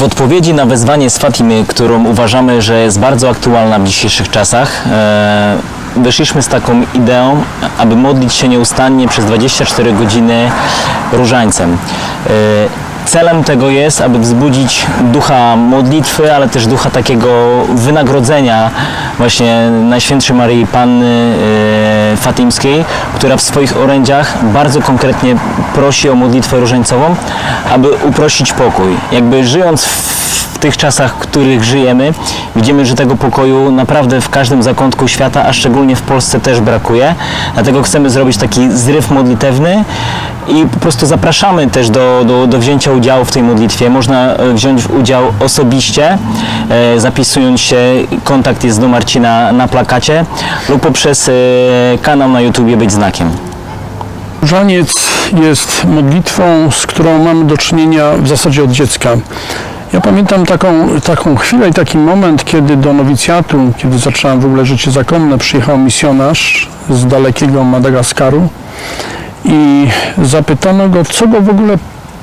W odpowiedzi na wezwanie z Fatimy, którą uważamy, że jest bardzo aktualna w dzisiejszych czasach, e, wyszliśmy z taką ideą, aby modlić się nieustannie przez 24 godziny różańcem. E, Celem tego jest, aby wzbudzić ducha modlitwy, ale też ducha takiego wynagrodzenia właśnie Najświętszej Maryi Panny e, Fatimskiej, która w swoich orędziach bardzo konkretnie prosi o modlitwę różańcową, aby uprościć pokój. Jakby żyjąc w w tych czasach, w których żyjemy, widzimy, że tego pokoju naprawdę w każdym zakątku świata, a szczególnie w Polsce też brakuje. Dlatego chcemy zrobić taki zryw modlitewny i po prostu zapraszamy też do, do, do wzięcia udziału w tej modlitwie. Można e, wziąć udział osobiście, e, zapisując się, kontakt jest do Marcina na plakacie lub poprzez e, kanał na YouTubie Być Znakiem. Różaniec jest modlitwą, z którą mamy do czynienia w zasadzie od dziecka. Ja pamiętam taką, taką chwilę i taki moment, kiedy do nowicjatu, kiedy zaczynałem w ogóle życie zakonne, przyjechał misjonarz z dalekiego Madagaskaru i zapytano go, co go w ogóle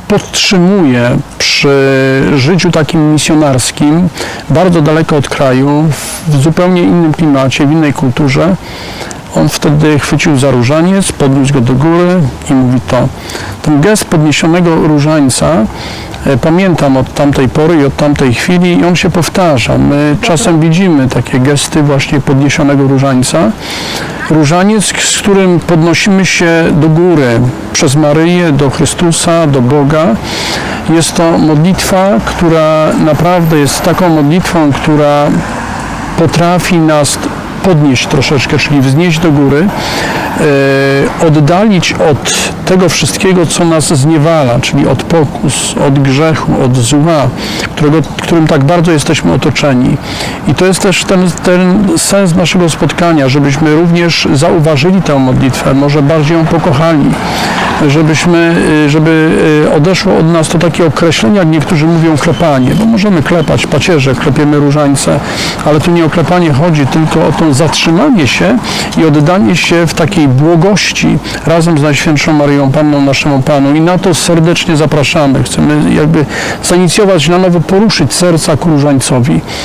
podtrzymuje przy życiu takim misjonarskim, bardzo daleko od kraju, w zupełnie innym klimacie, w innej kulturze. On wtedy chwycił za różaniec, podniósł go do góry i mówi to. Ten gest podniesionego różańca e, pamiętam od tamtej pory i od tamtej chwili i on się powtarza. My czasem widzimy takie gesty właśnie podniesionego różańca. Różaniec, z którym podnosimy się do góry przez Maryję, do Chrystusa, do Boga. Jest to modlitwa, która naprawdę jest taką modlitwą, która potrafi nas podnieść troszeczkę, czyli wznieść do góry, e, oddalić od tego wszystkiego, co nas zniewala, czyli od pokus, od grzechu, od zła, którego, którym tak bardzo jesteśmy otoczeni. I to jest też ten, ten sens naszego spotkania, żebyśmy również zauważyli tę modlitwę, może bardziej ją pokochali, żebyśmy, y, żeby y, odeszło od nas to takie określenie, jak niektórzy mówią klepanie, bo możemy klepać pacierze, klepiemy różańce, ale tu nie o klepanie chodzi, tylko o to zatrzymanie się i oddanie się w takiej błogości razem z Najświętszą Maryją Panną, naszemu Panu i na to serdecznie zapraszamy. Chcemy jakby zainicjować, na nowo poruszyć serca ku różańcowi.